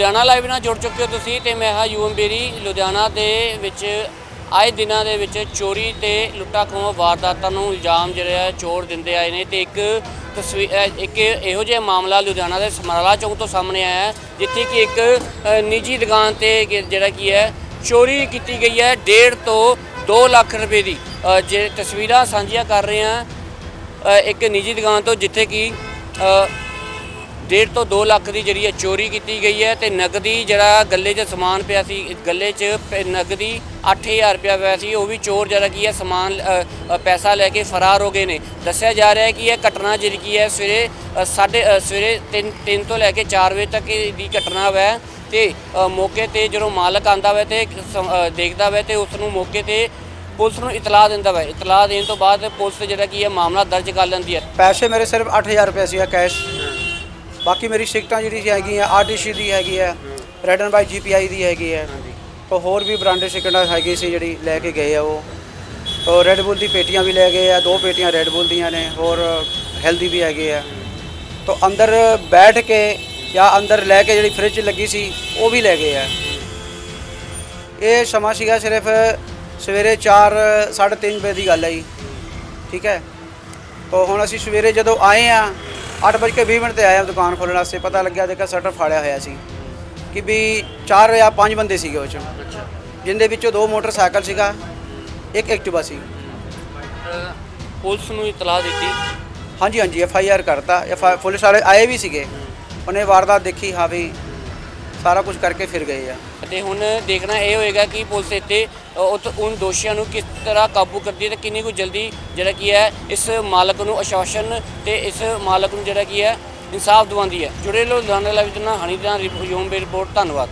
Ludhiana live ਨਾਲ ਜੁੜ ਚੁੱਕੇ ਹੋ ਤੁਸੀਂ ਤੇ ਮੈਂ ਹਾਂ ਯੂਐਮ ਬੇਰੀ, ਲੁਧਿਆਣਾ ਦੇ ਵਿੱਚ ਆਏ ਦਿਨਾਂ ਦੇ ਵਿੱਚ ਚੋਰੀ ਤੇ ਲੁੱਟਾ ਖੋਹ ਵਾਰਦਾਤਾਂ ਨੂੰ ਇਲਜ਼ਾਮ ਜਿਹੜਾ ਚੋਰ ਦਿੰਦੇ ਆਏ ਨੇ ਤੇ ਇੱਕ ਤਸਵੀਰ ਇੱਕ ਇਹੋ ਜਿਹਾ ਮਾਮਲਾ ਲੁਧਿਆਣਾ ਦੇ ਸਮਰਾਲਾ ਚੌਂਕ ਤੋਂ ਸਾਹਮਣੇ ਆਇਆ ਜਿੱਥੇ ਕਿ ਇੱਕ ਨਿੱਜੀ ਦੁਕਾਨ ਤੇ ਜਿਹੜਾ ਕੀ ਹੈ, ਚੋਰੀ ਕੀਤੀ ਗਈ ਹੈ 1.5 ਤੋਂ 2 ਲੱਖ ਰੁਪਏ ਦੀ। ਜੇ ਤਸਵੀਰਾਂ ਸਾਂਝੀਆਂ ਕਰ ਰਹੇ ਹਾਂ ਇੱਕ ਨਿੱਜੀ ਦੁਕਾਨ ਤੋਂ ਜਿੱਥੇ ਕਿ ਡੇਢ ਤੋਂ 2 ਲੱਖ ਦੀ ਜਿਹੜੀ ਹੈ ਚੋਰੀ ਕੀਤੀ ਗਈ ਹੈ ਤੇ ਨਗਦੀ ਜਿਹੜਾ ਗੱਲੇ 'ਚ ਸਮਾਨ ਪਿਆ ਸੀ ਗੱਲੇ 'ਚ ਪ- ਨਗਦੀ 8000 ਰੁਪਇਆ ਪਿਆ ਸੀ, ਉਹ ਵੀ ਚੋਰ ਜਿਹੜਾ ਕੀ ਹੈ ਸਮਾਨ ਪੈਸਾ ਲੈ ਕੇ ਫਰਾਰ ਹੋ ਗਏ ਨੇ। ਦੱਸਿਆ ਜਾ ਰਿਹਾ ਹੈ ਕਿ ਇਹ ਘਟਨਾ ਜਿਹੜੀ ਕੀ ਹੈ ਸਵੇਰੇ ਸਾਢੇ ਸਵੇਰੇ 3 3 ਤੋਂ ਲੈ ਕੇ 4 ਵਜੇ ਤੱਕ ਇਹ ਦੀ ਘਟਨਾ ਹੈ ਤੇ ਮੌਕੇ ਤੇ ਜਦੋਂ ਮਾਲਕ ਆਂਦਾ ਵਾ ਤੇ ਸਮ- ਦੇਖਦਾ ਵਾ ਤੇ ਉਸ ਨੂੰ ਮੌਕੇ ਤੇ ਪੁਲਿਸ ਨੂੰ ਇਤਲਾਹ ਦਿੰਦਾ ਵਾ। ਇਤਲਾਹ ਦੇਣ ਤੋਂ ਬਾਅਦ ਪੁਲਿਸ ਜਿਹੜਾ ਕੀ ਹੈ ਮਾਮਲਾ ਦਰਜ ਕਰ ਲੈਂਦੀ ਹੈ। ਪੈਸੇ ਮੇਰੇ ਸਿਰਫ 8000 ਰੁਪਏ ਸੀਗਾ, ਕੈਸ਼। ਬਾਕੀ ਮੇਰੀ ਸਿਕਟਾਂ ਜਿਹੜੀ ਹੈਗੀਆਂ ਆਰਟੀਸੀ ਦੀ ਹੈਗੀ ਹੈ ਰੈਡ ਐਂਡ ਬਾਈ ਜੀਪੀਆਈ ਦੀ ਹੈਗੀ ਹੈ ਤਾਂ ਹੋਰ ਵੀ ਬ੍ਰਾਂਡਡ ਸਿਕਟਾਂ ਹੈਗੀ ਸੀ ਜਿਹੜੀ ਲੈ ਕੇ ਗਏ ਆ ਉਹ। ਤਾਂ ਰੈਡ ਬੁੱਲ ਦੀ ਪੇਟੀਆਂ ਵੀ ਲੈ ਗਏ ਆ, ਦੋ ਪੇਟੀਆਂ ਰੈਡ ਬੁੱਲ ਦੀਆਂ ਨੇ, ਹੋਰ ਹੈਲਦੀ ਵੀ ਹੈਗੇ ਆ। ਤਾਂ ਅੰਦਰ ਬੈਠ ਕੇ ਜਾਂ ਅੰਦਰ ਲੈ ਕੇ ਜਿਹੜੀ ਫ੍ਰਿਜ ਲੱਗੀ ਸੀ, ਉਹ ਵੀ ਲੈ ਗਏ ਆ। ਇਹ ਸਮਾਂ ਸੀਗਾ ਸਿਰਫ ਸਵੇਰੇ 4 3:30 ਵਜੇ ਦੀ ਗੱਲ ਹੈ ਜੀ। ਠੀਕ ਹੈ? ਤਾਂ ਹੁਣ ਅਸੀਂ ਸਵੇਰੇ ਜਦੋਂ ਆਏ ਆ 8:20 ਮਿੰਟ ਤੇ ਆਏ ਆ ਦੁਕਾਨ ਖੋਲ੍ਹਣ ਵਾਸਤੇ ਪਤਾ ਲੱਗਿਆ ਦੇਖਿਆ ਸ਼ਟਰ ਫਾੜਿਆ ਹੋਇਆ ਸੀ। ਕਿ ਵੀ 4 ਜਾਂ 5 ਬੰਦੇ ਸੀਗੇ ਉਹ 'ਚੋਂ। ਜਿੰਦੇ ਵਿੱਚੋਂ ਦੋ ਮੋਟਰਸਾਈਕਲ ਸੀਗਾ ਇੱਕ ਐਕਟਿਵਾ ਸੀ। ਪੁਲਿਸ ਨੂੰ ਇਤਲਾਹ ਦਿੱਤੀ? ਹਾਂਜੀ ਹਾਂਜੀ ਐਫ ਆਈ ਆਰ ਕਰਤਾ। ਐਫ ਪੁਲਿਸ ਵਾਲੇ ਆਏ ਵੀ ਸੀਗੇ। ਉਹਨੇ ਵਾਰਦਾਤ ਦੇਖੀ ਹਾਂ ਵੀ ਸਾਰਾ ਕੁਝ ਕਰਕੇ ਫਿਰ ਗਏ ਆ। ਅਤੇ ਹੁਣ ਦੇਖਣਾ ਇਹ ਹੋਏਗਾ ਕਿ ਪੁਲਿਸ ਇੱਥੇ ਅ, ਦੋਸ਼ੀਆਂ ਨੂੰ ਕਿਸ ਤਰ੍ਹਾਂ ਕਾਬੂ ਕਰਦੀ ਹੈ ਤੇ ਕਿੰਨੀ ਕੁ ਜਲਦੀ ਜਿਹੜਾ ਕੀ ਹੈ ਇਸ ਮਾਲਕ ਨੂੰ ਅਸ਼ਵਾਸਨ ਤੇ ਇਸ ਮਾਲਕ ਨੂੰ ਜਿਹੜਾ ਕੀ ਹੈ ਇਨਸਾਫ ਦਿਵਾਉਂਦੀ ਹੈ। ਜੁੜੇ ਲੋ ਲੁਧਿਆਣਾ ਲਾਈਵ ਦੇ ਨਾਲ ਹਨੀ ਦਾ ਰਿਪੋਰਟ ਧੰਨਵਾਦ।